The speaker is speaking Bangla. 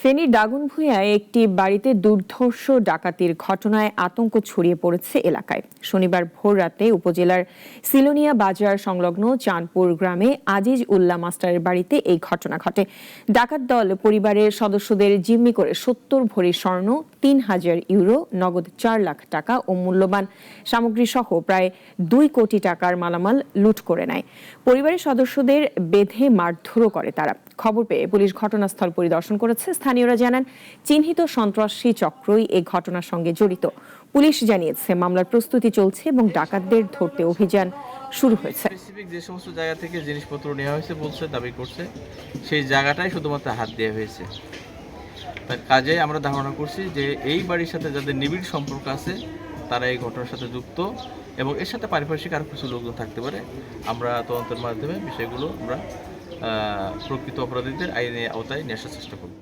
ফেনীর দাগনভূঞায় একটি বাড়িতে দুর্ধর্ষ ডাকাতির ঘটনায় আতঙ্ক ছড়িয়ে পড়েছে এলাকায়। শনিবার ভোররাতে উপজেলার সিলোনিয়া বাজার সংলগ্ন চাঁদপুর গ্রামে আজিজ উল্লাহ মাস্টারের বাড়িতে এই ঘটনা ঘটে। ডাকাত দল পরিবারের সদস্যদের জিম্মি করে সত্তর ভরি স্বর্ণ, তিন হাজার ইউরো, নগদ চার লাখ টাকা ও মূল্যবান সামগ্রী সহ প্রায় দুই কোটি টাকার মালামাল লুট করে নেয়। পরিবারের সদস্যদের বেঁধে মারধরও করে তারা। খবর পেয়ে পুলিশ ঘটনাস্থল পরিদর্শন করেছে স্থানীয়রা জানান, চিহ্নিত সন্ত্রাসী চক্রই এই ঘটনার সঙ্গে জড়িত। পুলিশ জানিয়েছে, মামলার প্রস্তুতি চলছে এবং ডাকাতদের ধরতে অভিযান শুরু হয়েছে। স্পেসিফিক যে সমস্ত জায়গা থেকে জিনিসপত্র নেওয়া হয়েছে বলছে, দাবি করছে, সেই জায়গাটাই শুধুমাত্র হাত দেওয়া হয়েছে। তার কাজে আমরা ধারণা করছি যে এই বাড়ির সাথে যাদের নিবিড় সম্পর্ক আছে, তারা এই ঘটনার সাথে যুক্ত এবং এর সাথে পারিপার্শ্বিক আর কিছু লোকজন থাকতে পারে। আমরা তদন্তের মাধ্যমে বিষয়গুলো আমরা প্রকৃত অপরাধীদের আইনে আওতায় নিয়ে আসার চেষ্টা করব।